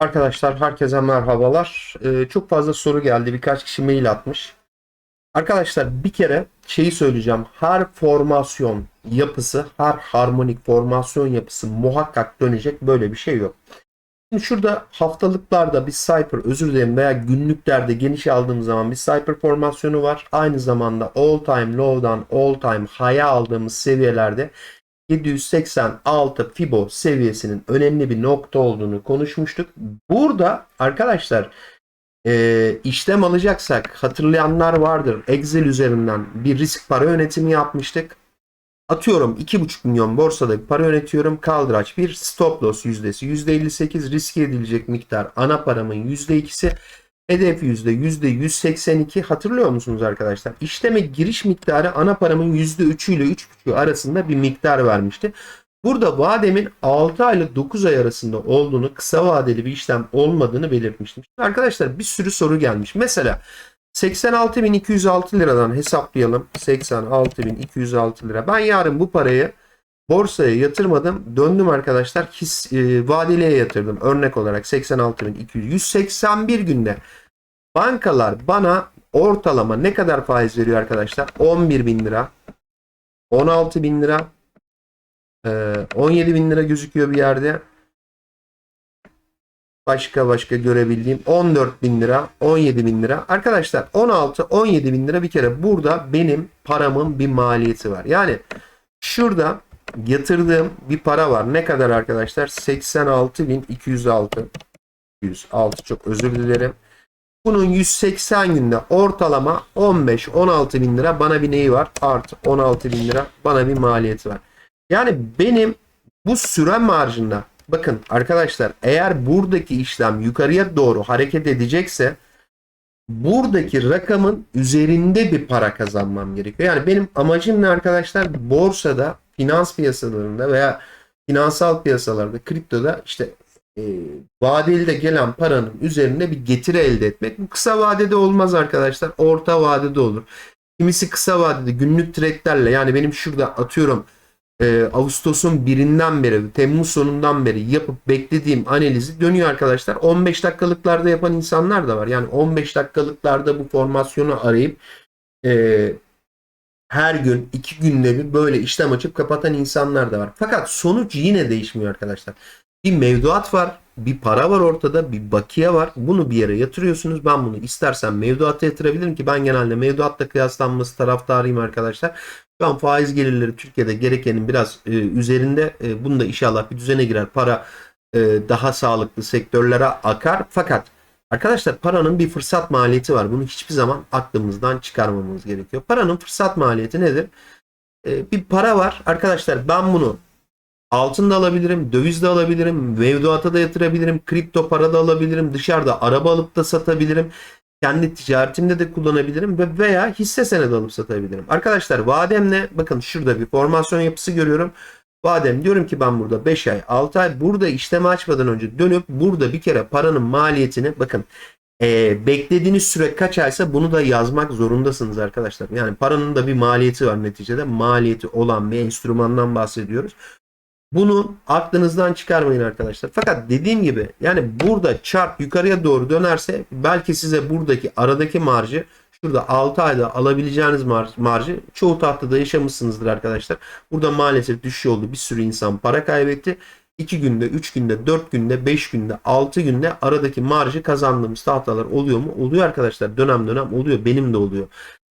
Arkadaşlar herkese merhabalar. Ee, çok fazla soru geldi. Birkaç kişi mail atmış. Arkadaşlar bir kere şeyi söyleyeceğim. Her formasyon yapısı, her harmonik formasyon yapısı muhakkak dönecek. Böyle bir şey yok. Şimdi şurada haftalıklarda bir Cypher özür dilerim veya günlüklerde geniş aldığımız zaman bir Cypher formasyonu var. Aynı zamanda all time low'dan all time high'a aldığımız seviyelerde 786 Fibo seviyesinin önemli bir nokta olduğunu konuşmuştuk. Burada arkadaşlar e, işlem alacaksak hatırlayanlar vardır. Excel üzerinden bir risk para yönetimi yapmıştık. Atıyorum 2,5 milyon borsada para yönetiyorum. Kaldıraç bir stop loss yüzdesi %58 riske edilecek miktar ana paramın %2'si hedef yüzde yüzde 182 hatırlıyor musunuz arkadaşlar? İşleme giriş miktarı ana paramın %3'ü ile 3,5 arasında bir miktar vermişti. Burada vademin 6 ay ile 9 ay arasında olduğunu, kısa vadeli bir işlem olmadığını belirtmiştim. Arkadaşlar bir sürü soru gelmiş. Mesela 86.206 liradan hesaplayalım. 86.206 lira. Ben yarın bu parayı borsaya yatırmadım. Döndüm arkadaşlar. His, e, vadeliye yatırdım. Örnek olarak 86.200. 181 günde bankalar bana ortalama ne kadar faiz veriyor arkadaşlar? 11 bin lira. 16 bin lira. e, 17 bin lira gözüküyor bir yerde. Başka başka görebildiğim 14 bin lira, 17 bin lira. Arkadaşlar 16-17 bin lira bir kere burada benim paramın bir maliyeti var. Yani şurada yatırdığım bir para var. Ne kadar arkadaşlar? 86.206. 106 çok özür dilerim. Bunun 180 günde ortalama 15-16 bin lira bana bir neyi var? Artı 16 bin lira bana bir maliyeti var. Yani benim bu süre marjında bakın arkadaşlar eğer buradaki işlem yukarıya doğru hareket edecekse buradaki rakamın üzerinde bir para kazanmam gerekiyor. Yani benim amacım ne arkadaşlar? Borsada, finans piyasalarında veya finansal piyasalarda, kriptoda işte e, vadeli de gelen paranın üzerinde bir getiri elde etmek. Bu kısa vadede olmaz arkadaşlar. Orta vadede olur. Kimisi kısa vadede günlük trade'lerle yani benim şurada atıyorum e, Ağustos'un birinden beri, Temmuz sonundan beri yapıp beklediğim analizi dönüyor arkadaşlar. 15 dakikalıklarda yapan insanlar da var. Yani 15 dakikalıklarda bu formasyonu arayıp e, her gün iki günde bir böyle işlem açıp kapatan insanlar da var. Fakat sonuç yine değişmiyor arkadaşlar. Bir mevduat var, bir para var ortada, bir bakiye var. Bunu bir yere yatırıyorsunuz. Ben bunu istersen mevduata yatırabilirim ki ben genelde mevduatla kıyaslanması taraftarıyım arkadaşlar. Şu an faiz gelirleri Türkiye'de gerekenin biraz e, üzerinde. E, bunu da inşallah bir düzene girer. Para e, daha sağlıklı sektörlere akar. Fakat arkadaşlar paranın bir fırsat maliyeti var. Bunu hiçbir zaman aklımızdan çıkarmamamız gerekiyor. Paranın fırsat maliyeti nedir? E, bir para var. Arkadaşlar ben bunu altın da alabilirim, döviz de alabilirim, mevduata da yatırabilirim, kripto para da alabilirim, dışarıda araba alıp da satabilirim kendi ticaretimde de kullanabilirim ve veya hisse senedi alıp satabilirim. Arkadaşlar vademle bakın şurada bir formasyon yapısı görüyorum. Vadem diyorum ki ben burada 5 ay 6 ay burada işlemi açmadan önce dönüp burada bir kere paranın maliyetini bakın e, beklediğiniz süre kaç aysa bunu da yazmak zorundasınız arkadaşlar. Yani paranın da bir maliyeti var neticede. Maliyeti olan bir enstrümandan bahsediyoruz. Bunu aklınızdan çıkarmayın arkadaşlar. Fakat dediğim gibi yani burada çarp yukarıya doğru dönerse belki size buradaki aradaki marjı şurada 6 ayda alabileceğiniz mar marjı çoğu tahtada yaşamışsınızdır arkadaşlar. Burada maalesef düşüş oldu. Bir sürü insan para kaybetti. 2 günde, 3 günde, 4 günde, 5 günde, 6 günde aradaki marjı kazandığımız tahtalar oluyor mu? Oluyor arkadaşlar. Dönem dönem oluyor. Benim de oluyor.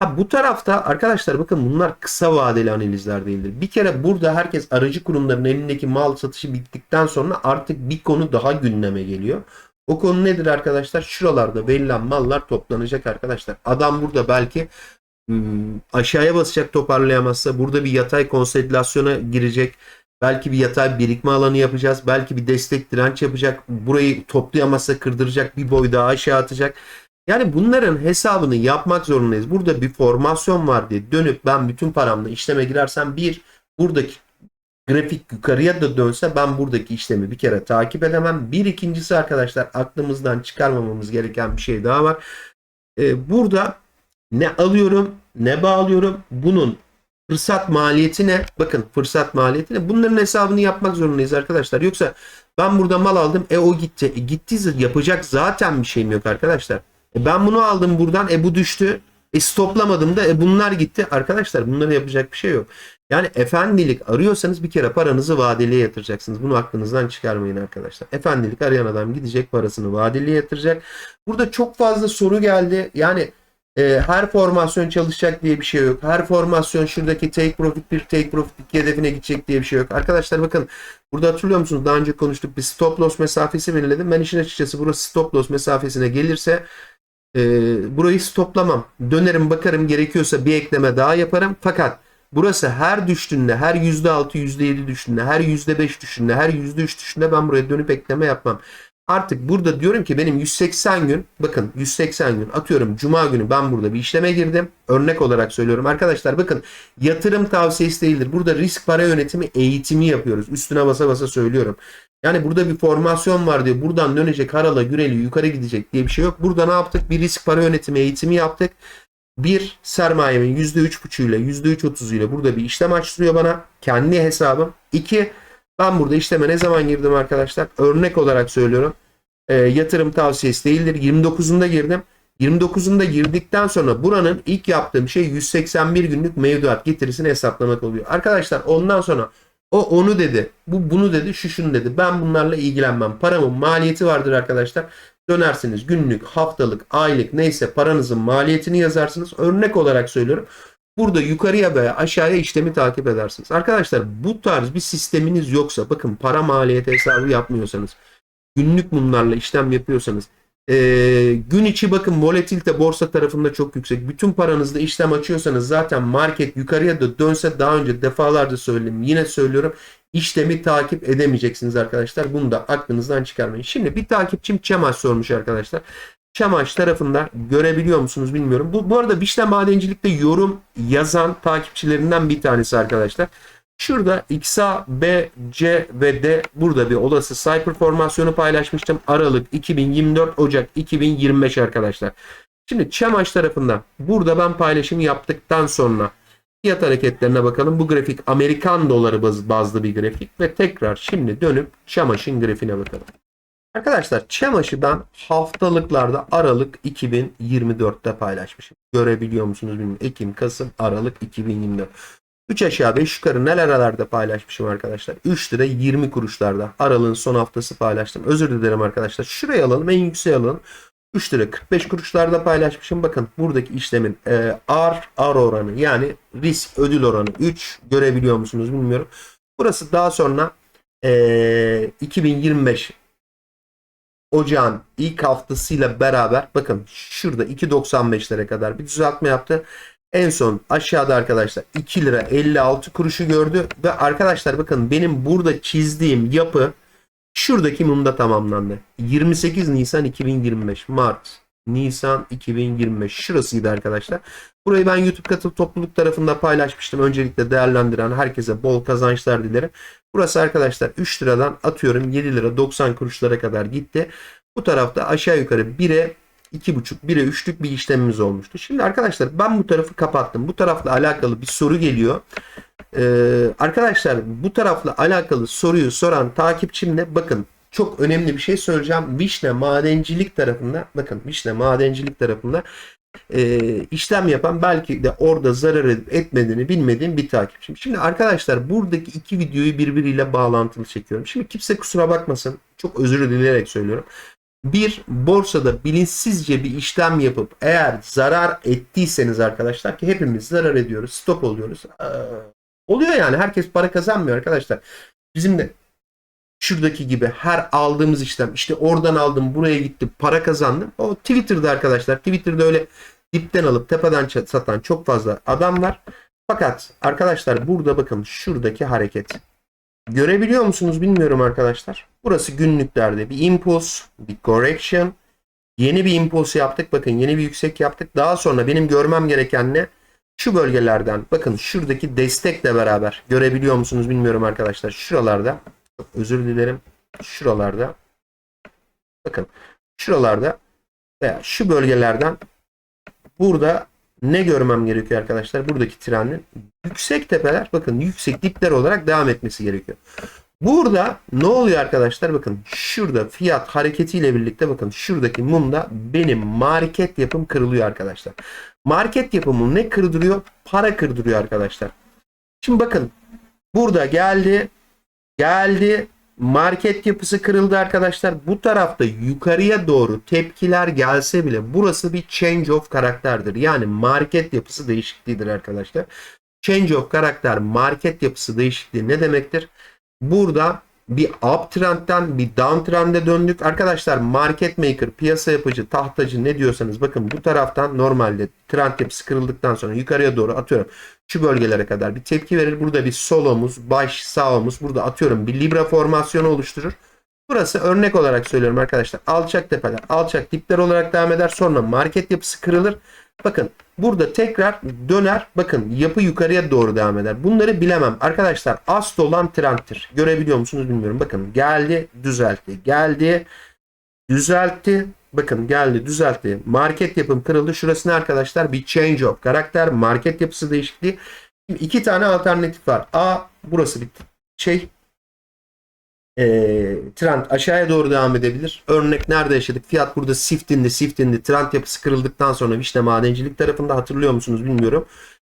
Ha, bu tarafta arkadaşlar bakın bunlar kısa vadeli analizler değildir. Bir kere burada herkes aracı kurumların elindeki mal satışı bittikten sonra artık bir konu daha gündeme geliyor. O konu nedir arkadaşlar? Şuralarda verilen mallar toplanacak arkadaşlar. Adam burada belki ım, aşağıya basacak toparlayamazsa burada bir yatay konsolidasyona girecek. Belki bir yatay birikme alanı yapacağız. Belki bir destek direnç yapacak. Burayı toplayamazsa kırdıracak. Bir boy daha aşağı atacak. Yani bunların hesabını yapmak zorundayız. Burada bir formasyon var diye dönüp ben bütün paramla işleme girersem bir buradaki grafik yukarıya da dönse ben buradaki işlemi bir kere takip edemem. Bir ikincisi arkadaşlar aklımızdan çıkarmamamız gereken bir şey daha var. Ee, burada ne alıyorum ne bağlıyorum bunun Fırsat maliyeti ne? Bakın fırsat maliyeti ne? Bunların hesabını yapmak zorundayız arkadaşlar. Yoksa ben burada mal aldım. E o gitti. E gittiyse yapacak zaten bir şeyim yok arkadaşlar. E ben bunu aldım buradan. E bu düştü. E stoplamadım da e bunlar gitti. Arkadaşlar bunlara yapacak bir şey yok. Yani efendilik arıyorsanız bir kere paranızı vadeliye yatıracaksınız. Bunu aklınızdan çıkarmayın arkadaşlar. Efendilik arayan adam gidecek parasını vadeliye yatıracak. Burada çok fazla soru geldi. Yani e, her formasyon çalışacak diye bir şey yok. Her formasyon şuradaki take profit 1, take profit 2 hedefine gidecek diye bir şey yok. Arkadaşlar bakın burada hatırlıyor musunuz? Daha önce konuştuk. Bir stop loss mesafesi belirledim. Ben işin açıkçası burası stop loss mesafesine gelirse e, burayı stoplamam. Dönerim bakarım gerekiyorsa bir ekleme daha yaparım. Fakat burası her düştüğünde, her %6, %7 düştüğünde, her %5 düştüğünde, her %3 düştüğünde ben buraya dönüp ekleme yapmam. Artık burada diyorum ki benim 180 gün bakın 180 gün atıyorum cuma günü ben burada bir işleme girdim. Örnek olarak söylüyorum. Arkadaşlar bakın yatırım tavsiyesi değildir. Burada risk para yönetimi eğitimi yapıyoruz. Üstüne basa basa söylüyorum. Yani burada bir formasyon var diyor. Buradan dönecek harala güreli yukarı gidecek diye bir şey yok. Burada ne yaptık? Bir risk para yönetimi eğitimi yaptık. Bir sermayemin %3.5 ile %3.30 ile burada bir işlem açtırıyor bana. Kendi hesabım. İki ben burada işleme ne zaman girdim arkadaşlar? Örnek olarak söylüyorum. E, yatırım tavsiyesi değildir. 29'unda girdim. 29'unda girdikten sonra buranın ilk yaptığım şey 181 günlük mevduat getirisini hesaplamak oluyor. Arkadaşlar ondan sonra o onu dedi. Bu bunu dedi. Şu şunu dedi. Ben bunlarla ilgilenmem. Paramın maliyeti vardır arkadaşlar. Dönersiniz günlük, haftalık, aylık neyse paranızın maliyetini yazarsınız. Örnek olarak söylüyorum. Burada yukarıya veya aşağıya işlemi takip edersiniz. Arkadaşlar bu tarz bir sisteminiz yoksa bakın para maliyeti hesabı yapmıyorsanız günlük bunlarla işlem yapıyorsanız ee, gün içi bakın volatilite borsa tarafında çok yüksek. Bütün paranızda işlem açıyorsanız zaten market yukarıya da dönse daha önce defalarca söyledim. Yine söylüyorum işlemi takip edemeyeceksiniz arkadaşlar. Bunu da aklınızdan çıkarmayın. Şimdi bir takipçim Çemaş sormuş arkadaşlar. Çamaş tarafında görebiliyor musunuz bilmiyorum. Bu, bu arada Vişne Madencilik'te yorum yazan takipçilerinden bir tanesi arkadaşlar. Şurada XA, B, C ve D burada bir olası Cyper formasyonu paylaşmıştım. Aralık 2024, Ocak 2025 arkadaşlar. Şimdi Çamaş tarafında burada ben paylaşım yaptıktan sonra fiyat hareketlerine bakalım. Bu grafik Amerikan doları baz, bazlı bir grafik ve tekrar şimdi dönüp Çamaş'ın grafiğine bakalım. Arkadaşlar Çamaş'ı ben haftalıklarda Aralık 2024'te paylaşmışım. Görebiliyor musunuz bilmiyorum. Ekim, Kasım, Aralık 2024. 3 aşağı 5 yukarı nelerde paylaşmışım arkadaşlar. 3 lira 20 kuruşlarda. Aralığın son haftası paylaştım. Özür dilerim arkadaşlar. Şuraya alalım en yükseğe alalım. 3 lira 45 kuruşlarda paylaşmışım. Bakın buradaki işlemin e, R, R oranı yani risk ödül oranı 3 görebiliyor musunuz bilmiyorum. Burası daha sonra e, 2025 Ocağın ilk haftasıyla beraber bakın şurada 2.95'lere kadar bir düzeltme yaptı. En son aşağıda arkadaşlar 2 lira 56 kuruşu gördü ve arkadaşlar bakın benim burada çizdiğim yapı şuradaki mumda tamamlandı. 28 Nisan 2025 Mart Nisan 2025 şurasıydı arkadaşlar. Burayı ben YouTube katıl topluluk tarafında paylaşmıştım. Öncelikle değerlendiren herkese bol kazançlar dilerim. Burası arkadaşlar 3 liradan atıyorum 7 lira 90 kuruşlara kadar gitti. Bu tarafta aşağı yukarı 1'e 2,5 1'e 3'lük bir işlemimiz olmuştu. Şimdi arkadaşlar ben bu tarafı kapattım. Bu tarafla alakalı bir soru geliyor. Ee, arkadaşlar bu tarafla alakalı soruyu soran takipçimle bakın çok önemli bir şey söyleyeceğim. Vişne madencilik tarafında bakın Vişne madencilik tarafında e, işlem yapan belki de orada zarar edip etmediğini bilmediğim bir takipçim. Şimdi arkadaşlar buradaki iki videoyu birbiriyle bağlantılı çekiyorum. Şimdi kimse kusura bakmasın. Çok özür dileyerek söylüyorum. Bir borsada bilinçsizce bir işlem yapıp eğer zarar ettiyseniz arkadaşlar ki hepimiz zarar ediyoruz, stop oluyoruz. Ee, oluyor yani herkes para kazanmıyor arkadaşlar. Bizim de şuradaki gibi her aldığımız işlem işte oradan aldım buraya gittim para kazandım. O Twitter'da arkadaşlar Twitter'da öyle dipten alıp tepeden satan çok fazla adam var. Fakat arkadaşlar burada bakın şuradaki hareket. Görebiliyor musunuz bilmiyorum arkadaşlar. Burası günlüklerde bir impuls, bir correction. Yeni bir impuls yaptık. Bakın yeni bir yüksek yaptık. Daha sonra benim görmem gereken ne? Şu bölgelerden bakın şuradaki destekle beraber görebiliyor musunuz bilmiyorum arkadaşlar. Şuralarda özür dilerim. Şuralarda bakın şuralarda veya şu bölgelerden burada ne görmem gerekiyor arkadaşlar? Buradaki trendin yüksek tepeler bakın yüksek dipler olarak devam etmesi gerekiyor. Burada ne oluyor arkadaşlar? Bakın şurada fiyat hareketiyle birlikte bakın şuradaki mumda benim market yapım kırılıyor arkadaşlar. Market yapımı ne kırdırıyor? Para kırdırıyor arkadaşlar. Şimdi bakın burada geldi geldi market yapısı kırıldı arkadaşlar. Bu tarafta yukarıya doğru tepkiler gelse bile burası bir change of karakterdir. Yani market yapısı değişikliğidir arkadaşlar. Change of karakter market yapısı değişikliği ne demektir? Burada bir uptrend'den bir downtrend'e döndük. Arkadaşlar market maker, piyasa yapıcı, tahtacı ne diyorsanız bakın bu taraftan normalde trend yapısı kırıldıktan sonra yukarıya doğru atıyorum. Şu bölgelere kadar bir tepki verir. Burada bir sol omuz, baş, sağ omuz. Burada atıyorum bir libra formasyonu oluşturur. Burası örnek olarak söylüyorum arkadaşlar. Alçak tepeler, alçak dipler olarak devam eder. Sonra market yapısı kırılır. Bakın burada tekrar döner. Bakın yapı yukarıya doğru devam eder. Bunları bilemem. Arkadaşlar asıl olan trendtir. Görebiliyor musunuz bilmiyorum. Bakın geldi düzeltti. Geldi düzeltti. Bakın geldi düzeltti. Market yapım kırıldı. Şurası ne arkadaşlar? Bir change of karakter. Market yapısı değişikliği. Şimdi iki tane alternatif var. A burası bir şey e, trend aşağıya doğru devam edebilir. Örnek nerede yaşadık? Fiyat burada siftindi, siftindi. Trend yapısı kırıldıktan sonra Vişne Madencilik tarafında hatırlıyor musunuz bilmiyorum.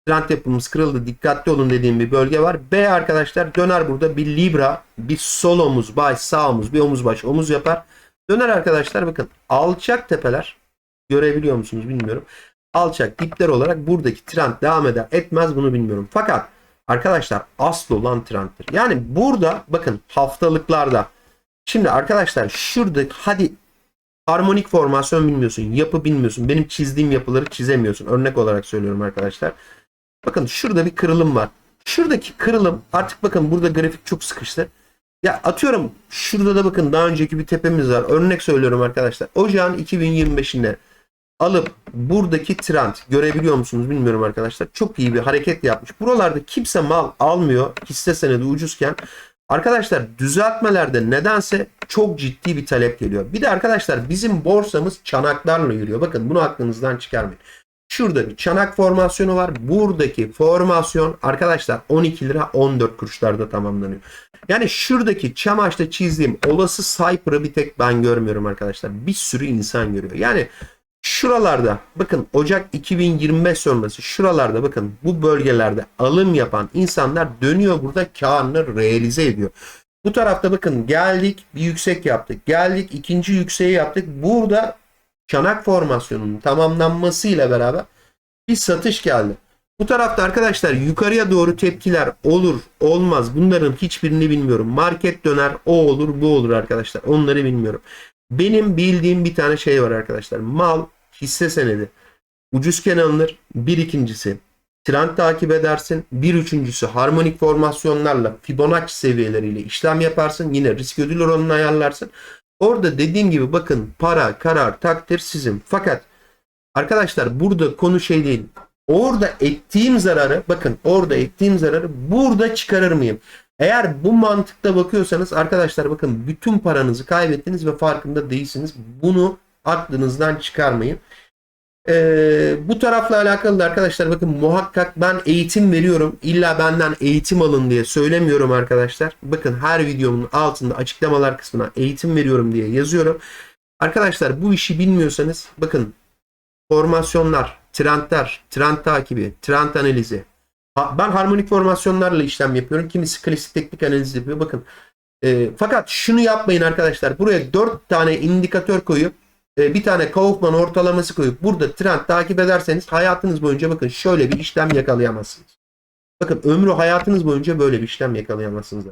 Trend yapımız kırıldı. Dikkatli olun dediğim bir bölge var. B arkadaşlar döner burada bir Libra, bir sol omuz, baş, sağ omuz, bir omuz baş, omuz yapar. Döner arkadaşlar bakın alçak tepeler görebiliyor musunuz bilmiyorum. Alçak dipler olarak buradaki trend devam eder etmez bunu bilmiyorum. Fakat arkadaşlar asıl olan trenddir. Yani burada bakın haftalıklarda şimdi arkadaşlar şurada hadi harmonik formasyon bilmiyorsun, yapı bilmiyorsun. Benim çizdiğim yapıları çizemiyorsun. Örnek olarak söylüyorum arkadaşlar. Bakın şurada bir kırılım var. Şuradaki kırılım artık bakın burada grafik çok sıkıştı. Ya atıyorum şurada da bakın daha önceki bir tepemiz var. Örnek söylüyorum arkadaşlar. Ocağın 2025'inde alıp buradaki trend görebiliyor musunuz bilmiyorum arkadaşlar. Çok iyi bir hareket yapmış. Buralarda kimse mal almıyor hisse senedi ucuzken. Arkadaşlar düzeltmelerde nedense çok ciddi bir talep geliyor. Bir de arkadaşlar bizim borsamız çanaklarla yürüyor. Bakın bunu aklınızdan çıkarmayın. Şurada bir çanak formasyonu var. Buradaki formasyon arkadaşlar 12 lira 14 kuruşlarda tamamlanıyor. Yani şuradaki çamaşta çizdiğim olası Cypher'ı bir tek ben görmüyorum arkadaşlar. Bir sürü insan görüyor. Yani şuralarda bakın Ocak 2025 sonrası şuralarda bakın bu bölgelerde alım yapan insanlar dönüyor burada karını realize ediyor. Bu tarafta bakın geldik bir yüksek yaptık. Geldik ikinci yükseği yaptık. Burada çanak formasyonunun tamamlanmasıyla beraber bir satış geldi. Bu tarafta arkadaşlar yukarıya doğru tepkiler olur olmaz bunların hiçbirini bilmiyorum. Market döner o olur bu olur arkadaşlar onları bilmiyorum. Benim bildiğim bir tane şey var arkadaşlar. Mal hisse senedi ucuzken alınır. Bir ikincisi trend takip edersin. Bir üçüncüsü harmonik formasyonlarla Fibonacci seviyeleriyle işlem yaparsın. Yine risk ödül oranını ayarlarsın. Orada dediğim gibi bakın para, karar, takdir sizin. Fakat arkadaşlar burada konu şey değil. Orada ettiğim zararı bakın orada ettiğim zararı burada çıkarır mıyım? Eğer bu mantıkta bakıyorsanız arkadaşlar bakın bütün paranızı kaybettiniz ve farkında değilsiniz. Bunu aklınızdan çıkarmayın. Ee, bu tarafla alakalı da arkadaşlar bakın muhakkak ben eğitim veriyorum. İlla benden eğitim alın diye söylemiyorum arkadaşlar. Bakın her videomun altında açıklamalar kısmına eğitim veriyorum diye yazıyorum. Arkadaşlar bu işi bilmiyorsanız bakın formasyonlar, trendler, trend takibi, trend analizi. Ben harmonik formasyonlarla işlem yapıyorum. Kimisi klasik teknik analiz yapıyor. Bakın e, fakat şunu yapmayın arkadaşlar. Buraya 4 tane indikatör koyup e, bir tane Kaufman ortalaması koyup burada trend takip ederseniz hayatınız boyunca bakın şöyle bir işlem yakalayamazsınız. Bakın ömrü hayatınız boyunca böyle bir işlem yakalayamazsınız.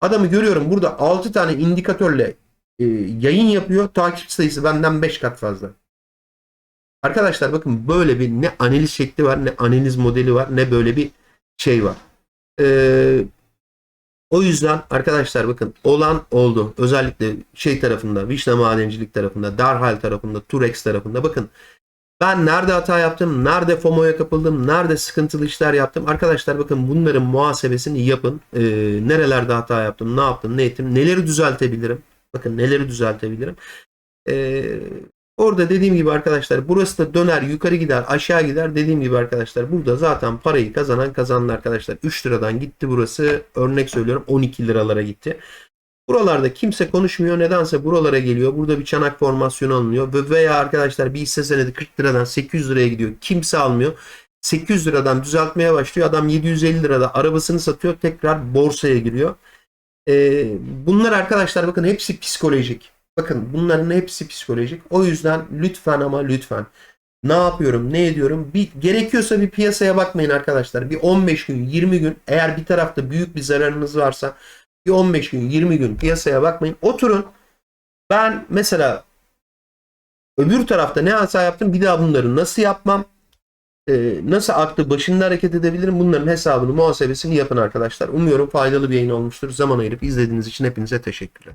Adamı görüyorum burada 6 tane indikatörle e, yayın yapıyor. Takip sayısı benden 5 kat fazla. Arkadaşlar bakın böyle bir ne analiz şekli var ne analiz modeli var ne böyle bir şey var. Ee, o yüzden arkadaşlar bakın olan oldu. Özellikle şey tarafında, Vişne Madencilik tarafında, Darhal tarafında, Turex tarafında bakın ben nerede hata yaptım, nerede FOMO'ya kapıldım, nerede sıkıntılı işler yaptım. Arkadaşlar bakın bunların muhasebesini yapın. Ee, nerelerde hata yaptım, ne yaptım, ne ettim, neleri düzeltebilirim. Bakın neleri düzeltebilirim. Ee, Orada dediğim gibi arkadaşlar burası da döner yukarı gider aşağı gider. Dediğim gibi arkadaşlar burada zaten parayı kazanan kazandı arkadaşlar. 3 liradan gitti burası. Örnek söylüyorum 12 liralara gitti. Buralarda kimse konuşmuyor. Nedense buralara geliyor. Burada bir çanak formasyonu alınıyor. Ve- veya arkadaşlar bir hisse senedi 40 liradan 800 liraya gidiyor. Kimse almıyor. 800 liradan düzeltmeye başlıyor. Adam 750 lirada arabasını satıyor. Tekrar borsaya giriyor. Ee, bunlar arkadaşlar bakın hepsi psikolojik. Bakın bunların hepsi psikolojik. O yüzden lütfen ama lütfen ne yapıyorum, ne ediyorum? Bir gerekiyorsa bir piyasaya bakmayın arkadaşlar. Bir 15 gün, 20 gün eğer bir tarafta büyük bir zararınız varsa bir 15 gün, 20 gün piyasaya bakmayın. Oturun. Ben mesela öbür tarafta ne hata yaptım? Bir daha bunları nasıl yapmam? Ee, nasıl aklı başında hareket edebilirim? Bunların hesabını, muhasebesini yapın arkadaşlar. Umuyorum faydalı bir yayın olmuştur. Zaman ayırıp izlediğiniz için hepinize teşekkürler.